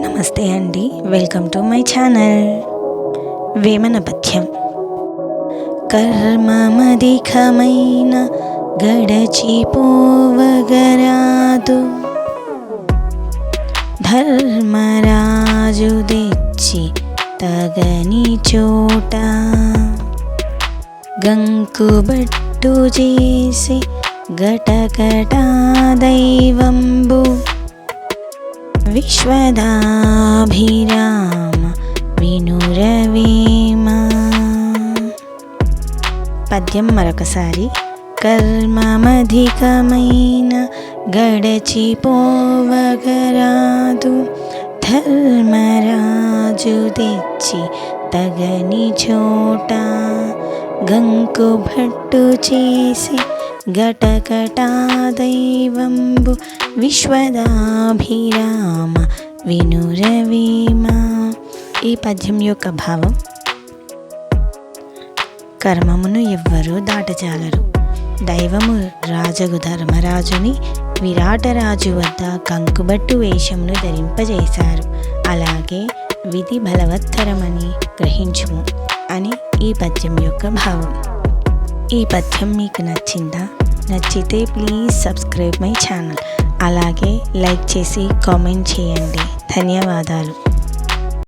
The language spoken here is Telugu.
నమస్తే అండి welcome to my channel. Vemana పథ్యం కర్మమధికమైన గడచిపోవగరాదు ధర్మరాజు తెచ్చి తగని చోట. గంకుబట్టు చేసి గటగటా దైవంబు. విశ్వదాభిరామ వినురవేమ పద్యం మరొకసారి కర్మమధికమైన గడచిపోవగరాదు ధర్మరాజు తెచ్చి తగని చోట గంకు భట్టు చేసి ఘటకటాదైవంబు విశ్వదాభిరామ వినురవేమ ఈ పద్యం యొక్క భావం కర్మమును ఎవ్వరూ దాటజాలరు. దైవము రాజగు ధర్మరాజుని విరాటరాజు వద్ద కంకుబట్టు వేషమును ధరింపజేశారు. అలాగే విధి బలవత్తరమని గ్రహించుము అని ఈ పద్యం యొక్క భావం. ఈ పద్యం మీకు నచ్చిందా? నచ్చితే ప్లీజ్ సబ్స్క్రైబ్ మై ఛానల్ అలాగే లైక్ చేసి కామెంట్ చేయండి. ధన్యవాదాలు.